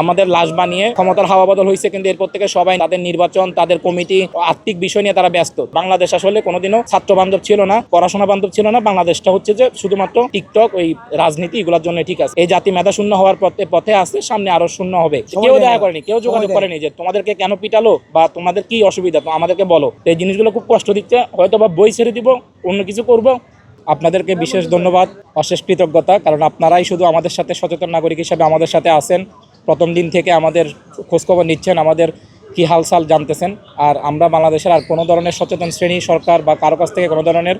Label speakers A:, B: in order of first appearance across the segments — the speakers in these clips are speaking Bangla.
A: আমাদের লাশ বানিয়ে ক্ষমতার হাওয়া বদল হয়েছে কিন্তু এরপর থেকে সবাই তাদের নির্বাচন তাদের কমিটি আর্থিক বিষয় নিয়ে তারা ব্যস্ত। বাংলাদেশ আসলে কোনোদিনও ছাত্র বান্ধব ছিল না পড়াশোনা বান্ধব ছিল না বাংলাদেশটা হচ্ছে যে শুধুমাত্র টিকটক ওই রাজনীতি এগুলোর জন্য ঠিক আছে। এই জাতি মেধা শূন্য হওয়ার পথে পথে আছে সামনে আরও শূন্য হবে। কেউ দেখা করেনি কেউ যোগাযোগ করেনি যে তোমাদেরকে কেন পিটালো বা তোমাদের কি অসুবিধা তো আমাদেরকে বলো। তো এই জিনিসগুলো খুব কষ্ট দিচ্ছে হয়তো বা বই ছেড়ে দিব অন্য কিছু করব। আপনাদেরকে বিশেষ ধন্যবাদ অশেষ কৃতজ্ঞতা কারণ আপনারাই শুধু আমাদের সাথে সচেতন নাগরিক হিসাবে আমাদের সাথে আছেন। প্রথম দিন থেকে আমাদের খোঁজখবর নিচ্ছেন, আমাদের কি হালচাল জানতেছেন। আর আমরা বাংলাদেশের আর কোনো ধরনের সচেতন শ্রেণি সরকার বা কারও কাছ থেকে কোনো ধরনের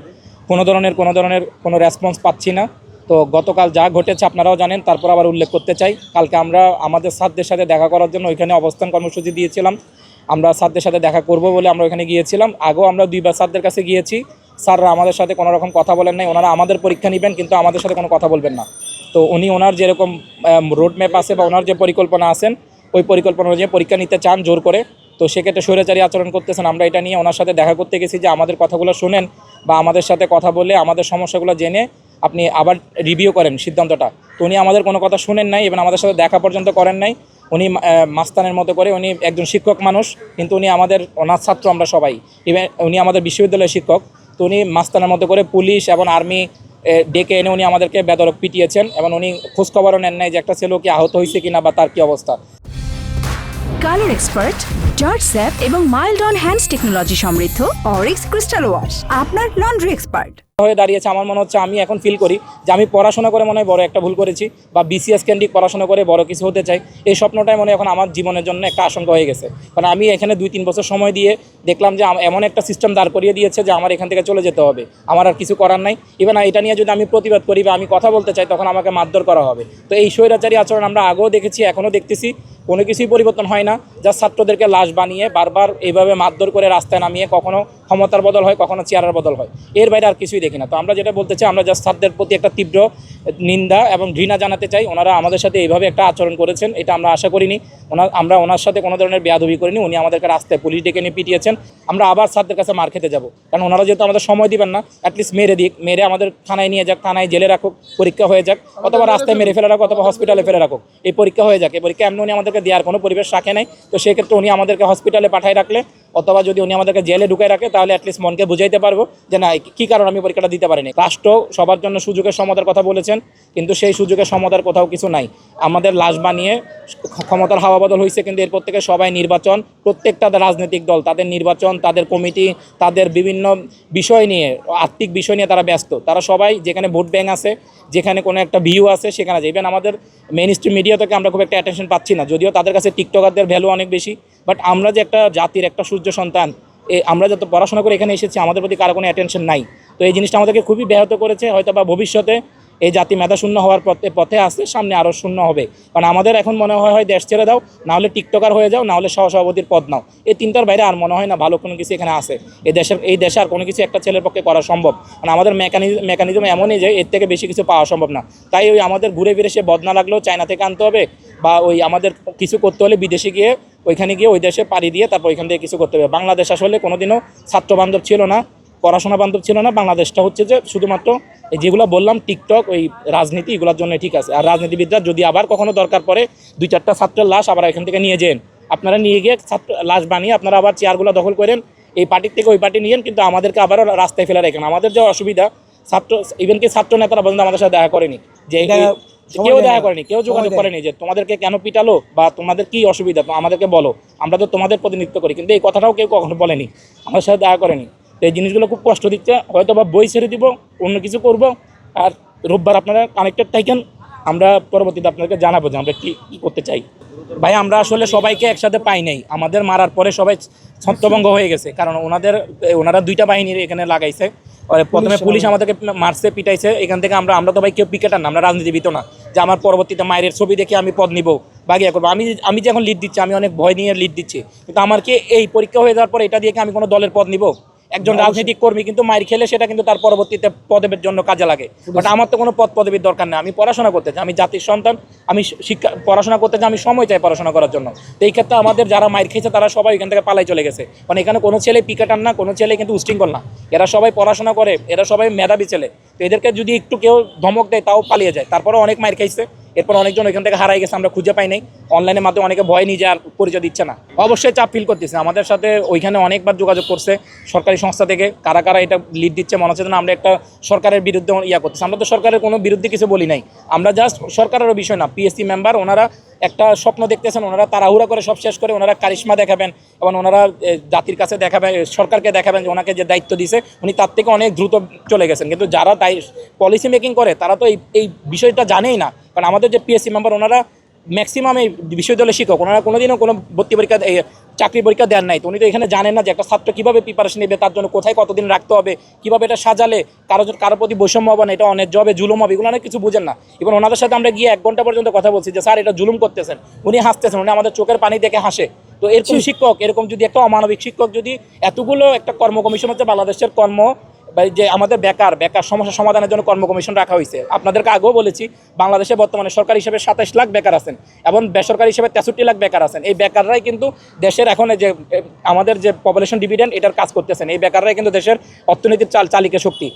A: কোনো ধরনের কোনো ধরনের কোনো রেসপন্স পাচ্ছি না। তো গতকাল যা ঘটেছে আপনারাও জানেন, তারপর আবার উল্লেখ করতে চাই। কালকে আমরা আমাদের সাথদের সাথে দেখা করার জন্য ওইখানে অবস্থান কর্মসূচি দিয়েছিলাম। আমরা সাথদের সাথে দেখা করব বলে আমরা ওখানে গিয়েছিলাম। আগেও আমরা দুইবার সারদের কাছে গিয়েছি। স্যাররা আমাদের সাথে কোনো রকম কথা বলেন নাই। ওনারা আমাদের পরীক্ষা নেবেন, কিন্তু আমাদের সাথে কোনো কথা বলবেন না। তো উনি ওনার যেরকম রোড ম্যাপ আছে বা ওনার যে পরিকল্পনা আছেন, ওই পরিকল্পনা অনুযায়ী পরীক্ষা নিতে চান জোর করে। তো সেক্ষেত্রে স্বৈরাচারী আচরণ করতেছেন। আমরা এটা নিয়ে ওনার সাথে দেখা করতে গেছি যে আমাদের কথাগুলো শুনেন বা আমাদের সাথে কথা বলে আমাদের সমস্যাগুলো জেনে আপনি আবার রিভিউ করেন সিদ্ধান্তটা। তো উনি আমাদের কোনো কথা শুনেন নাই এবং আমাদের সাথে দেখা পর্যন্ত করেন নাই। উনি মাস্তানের মতো করে উনি একজন শিক্ষক মানুষ, কিন্তু উনি আমাদের অনাথ ছাত্র আমরা সবাই। ইভেন উনি আমাদের বিশ্ববিদ্যালয়ের শিক্ষক। তো উনি মাস্তানের মতো করে পুলিশ এবং আর্মি ডেকে এনে উনি আমাদেরকে বেদরক পিটিয়েছেন এবং উনি খোঁজখবরও নেন নাই যে একটা ছেলেও কি আহত হয়েছে কিনা বা তার কি অবস্থা।
B: কালার এক্সপার্ট, জর্জ স্যাপ এবং মাইল্ড অন হ্যান্ডস টেকনোলজি সমৃদ্ধ অরিক্স ক্রিস্টাল ওয়াশ, আপনার লন্ড্রি এক্সপার্ট।
A: হয়ে দাঁড়িয়েছে, আমার মনে হচ্ছে আমি এখন ফিল করি যে আমি পড়াশোনা করে মনে হয় বড় একটা ভুল করেছি বা বিসিএস কেন্দ্রিক পড়াশোনা করে বড় কিছু হতে চাই। এই স্বপ্নটাই মনে এখন আমার জীবনের জন্য একটা আশঙ্কা হয়ে গেছে। কারণ আমি এখানে দুই তিন বছর সময় দিয়ে দেখলাম যে এমন একটা সিস্টেম দাঁড় করিয়ে দিয়েছে যে আমার এখান থেকে চলে যেতে হবে। আমার আর কিছু করার নাই। ইভেন এটা নিয়ে যদি আমি প্রতিবাদ করি বা আমি কথা বলতে চাই, তখন আমাকে মারধর করা হবে। তো এই স্বৈরাচারী আচরণ আমরা আগেও দেখেছি, এখনও দেখতেছি। কোনো কিছুই পরিবর্তন হয় না। যা ছাত্রদেরকে লাশ বানিয়ে বারবার এইভাবে মারধর করে রাস্তায় নামিয়ে কখনো ক্ষমতার বদল হয়, কখনো চেয়ারের বদল হয়। এর বাইরে আর কিছুই দেখি না। তো আমরা যেটা বলতে চাই, আমরা জাস্ট ছাত্রদের প্রতি একটা তীব্র নিন্দা এবং ঘৃণা জানাতে চাই। ওনারা আমাদের সাথে এইভাবে একটা আচরণ করেছেন, এটা আমরা আশা করিনি। ওনার আমরা ওনার সাথে কোনো ধরনের বেয়াদবি করিনি। উনি আমাদেরকে রাস্তায় পুলিশ ডেকে নিয়ে পিটিয়েছেন। আমরা আবার স্যারদের কাছে মার খেতে যাব। কারণ ওনারা যেহেতু আমাদের সময় দিবেন না অ্যাটলিস্ট মেরে দিক, মেরে আমাদের থানায় নিয়ে যাক, থানায় জেলে রাখুক, পরীক্ষা হয়ে যাক, অথবা রাস্তায় মেরে ফেলে রাখুক, অথবা হসপিটালে ফেলে রাখুক। এই পরীক্ষা হয়ে যাক। এই পরীক্ষা এমনি উনি আমাদেরকে দেওয়ার কোনো পরিবেশ রাখে নাই। তো সেক্ষেত্রে উনি আমাদেরকে হসপিটালে পাঠায় রাখলে, অথবা যদি উনি আমাদেরকে জেলে ঢুকায় রাখে, তাহলে অ্যাটলিস্ট মনকে বুঝাইতে পারব যে না কী কারণে আমি পরীক্ষাটা দিতে পারিনি। রাষ্ট্র সবার জন্য সুযোগের সমতার কথা বলেছেন, কিন্তু সেই সুযোগের সমতার কোথাও কিছু নাই। আমাদের লাশ বানিয়ে ক্ষমতার হাওয়া বদল হয়েছে কিন্তু এরপর থেকে সবাই নির্বাচন, প্রত্যেকটা রাজনৈতিক দল, তাদের নির্বাচন, তাদের কমিটি, তাদের বিভিন্ন বিষয় নিয়ে, আর্থিক বিষয় নিয়ে তারা ব্যস্ত। তারা সবাই যেখানে ভোট ব্যাংক আছে, যেখানে কোনো একটা ভিউ আছে, সেখানে যাবেন আমাদের মেইন স্ট্রিম মিডিয়া থেকে আমরা খুব একটা অ্যাটেনশন পাচ্ছি না। যদিও তাদের কাছে টিকটকারদের ভ্যালু অনেক বেশি। বাট আমরা যে একটা জাতির, একটা সূর্য সন্তান, এ আমরা যত পড়াশোনা করে এখানে এসেছি, আমাদের প্রতি কারও কোনো অ্যাটেনশন নাই। তো এই জিনিসটা আমাদেরকে খুবই ব্যাহত করেছে হয়তো বা ভবিষ্যতে এই জাতি মেধা শূন্য হওয়ার পথে পথে আসছে, সামনে আরও শূন্য হবে। কারণ আমাদের এখন মনে হয় হয় দেশ ছেড়ে দাও নাহলে টিকটকার হয়ে যাও নাহলে সহসভাপতির পদ নাও। এই তিনটার বাইরে আর মনে হয় না ভালো কোনো কিছু এখানে আসে এই দেশের, এই দেশে আর কোনো কিছু একটা ছেলের পক্ষে করা সম্ভব। কারণ আমাদের মেকানিজম মেকানিজম এমনই যে, এর থেকে বেশি কিছু পাওয়া সম্ভব না। তাই ওই আমাদের ঘুরে ফিরে সে বদনা লাগলেও চায়না থেকে আনতে হবে, বা ওই আমাদের কিছু করতে হলে বিদেশে গিয়ে, ওইখানে গিয়ে ওই দেশে পাড়ি দিয়ে তারপর ওইখান থেকে কিছু করতে হবে। বাংলাদেশ আসলে কোনোদিনও ছাত্র বান্ধব ছিল না, পড়াশোনা বান্ধব ছিল না। বাংলাদেশটা হচ্ছে যে, শুধুমাত্র এই যেগুলো বললাম টিকটক ওই রাজনীতি এগুলোর জন্য ঠিক আছে। আর রাজনীতিবিদরা যদি আবার কখনো দরকার পড়ে দুই চারটা ছাত্রের লাশ আবার এখান থেকে নিয়ে যান। আপনারা নিয়ে গিয়ে ছাত্র লাশ বানিয়ে আপনারা আবার চেয়ারগুলো দখল করেন এই পার্টির থেকে ওই পার্টি নিয়েন কিন্তু আমাদেরকে আবারও রাস্তায় ফেলে রাখেন আমাদের যে অসুবিধা ছাত্র ইভেন কি ছাত্র নেতারা পর্যন্ত আমাদের সাথে দেখা করেনি। যে কেউ দেখা করেনি কেউ যোগাযোগ করেনি যে তোমাদেরকে কেন পিটালো বা তোমাদের কি অসুবিধা আমাদেরকে বলো। আমরা তো তোমাদের প্রতিনিধিত্ব করি কিন্তু এই কথাটাও কেউ কখনো বলেনি। আমাদের সাথে দেখা করেনি। তো এই জিনিসগুলো খুব কষ্ট দিচ্ছে হয়তো বা বই ছেড়ে দিব অন্য কিছু করব। আর রোববার আপনারা কানেক্টেড থাকেন আমরা পরবর্তীতে আপনাদেরকে জানাব যে আমরা কি কী করতে চাই। ভাই আমরা আসলে সবাইকে একসাথে পাই নাই। আমাদের মারার পরে সবাই ছত্রভঙ্গ হয়ে গেছে কারণ ওনাদের ওনারা দুইটা বাহিনীর এখানে লাগাইছে। প্রথমে পুলিশ আমাদেরকে মারছে পিটাইছে। এখান থেকে আমরা আমরা তো ভাই কেউ পিকেটার না আমরা রাজনীতিবিদ না। যে আমার পরবর্তীতে মায়ের ছবি দেখে আমি পদ নিব বা গিয়ে করব। আমি আমি যে এখন লিড দিচ্ছি আমি অনেক ভয় নিয়ে লিড দিচ্ছি। কিন্তু আমার কি এই পরীক্ষা হয়ে যাওয়ার পর এটা দিয়ে কি আমি কোনো দলের পদ নিব? একজন রাজনৈতিক কর্মী কিন্তু মায়ের খেলে সেটা কিন্তু তার পরবর্তীতে পদবীর জন্য কাজে লাগে। বাট আমার তো কোনো পদ পদবীর দরকার নেই। আমি পড়াশোনা করতে চাই। আমি জাতির সন্তান। আমি শিক্ষা পড়াশোনা করতে চাই। আমি সময় চাই পড়াশোনা করার জন্য। তো এই ক্ষেত্রে আমাদের যারা মায়ের খেয়েছে তারা সবাই এখান থেকে পালাই চলে গেছে। মানে এখানে কোনো ছেলে পিকাটার না কোনো ছেলে কিন্তু উশৃঙ্খল না। এরা সবাই পড়াশোনা করে। এরা সবাই মেধাবী ছেলে। তো এদেরকে যদি একটু কেউ ধমক দেয়, তাও পালিয়ে যায়। তারপরে অনেক মায়ের খাইছে। এরপর অনেকজন এখান থেকে হারাই গেছে, আমরা খুঁজে পাই নাই। অনলাইনের মাধ্যমে অনেকে ভয় নিজে আর পরিচয় দিচ্ছে না। অবশ্যই চাপ ফিল করতেছে। আমাদের সাথে ওইখানে অনেকবার যোগাযোগ করছে সরকারি সংস্থা থেকে। কারা কারা এটা লিড দিচ্ছে, মনে হচ্ছে যেন আমরা একটা সরকারের বিরুদ্ধে ইয়া করতেছি। আমরা তো সরকারের কোনো বিরুদ্ধে কিছু বলি নাই। আমরা জাস্ট সরকারেরও বিষয় না পিএসসি মেম্বার ওনারা একটা স্বপ্ন দেখতেছেন, ওনারা তাড়াহুড়া করে সব শেষ করে ওনারা কারিশ্মা দেখাবেন এবং ওনারা জাতির কাছে দেখাবেন সরকারকে দেখাবেন যে ওনাকে যে দায়িত্ব দিছে, উনি তার থেকে অনেক দ্রুত চলে গেছেন। কিন্তু যারা তাই পলিসি মেকিং করে, তারা তো এই এই বিষয়টা জানেই না। কারণ আমাদের যে পিএসসি মেম্বার ওনারা ম্যাক্সিমাম এই বিশ্ববিদ্যালয়ের শিক্ষক, ওনারা কোনোদিনও কোনো ভর্তি পরীক্ষা চাকরি পরীক্ষা দেন নাই। তো উনি তো এখানে জানেন না যে একটা ছাত্র কীভাবে প্রিপারেশন নেবে তার জন্য কোথায় কতদিন রাখতে হবে কীভাবে এটা সাজালে কারও কারও প্রতি বৈষম্য হবে না এটা অনেক জবে জুলুম হবে এগুলো অনেক কিছু বুঝেন না। এবং ওনাদের সাথে আমরা গিয়ে এক ঘণ্টা পর্যন্ত কথা বলছি যে স্যার এটা জুলুম করতেছেন। উনি হাসতেছেন উনি আমাদের চোখের পানি দেখে হাসে। তো এরকম শিক্ষক এরকম যদি একটা অমানবিক শিক্ষক যদি এতগুলো একটা কর্ম কমিশন হচ্ছে বাংলাদেশের কর্ম যে আমাদের বেকার বেকার সমস্যা সমাধানের জন্য কর্ম কমিশন রাখা হয়েছে। আপনাদেরকে আগেও বলেছি, বাংলাদেশে বর্তমানে সরকার হিসেবে সাতাশ লাখ বেকার আছেন এবং বেসরকারি হিসেবে তেষট্টি লাখ বেকার আছেন। এই বেকাররাই কিন্তু দেশের এখন যে, আমাদের যে পপুলেশন ডিভিডেন্ড এটার কাজ করতেছেন। এই বেকাররাই কিন্তু দেশের অর্থনীতির চাল, চালিকা শক্তি।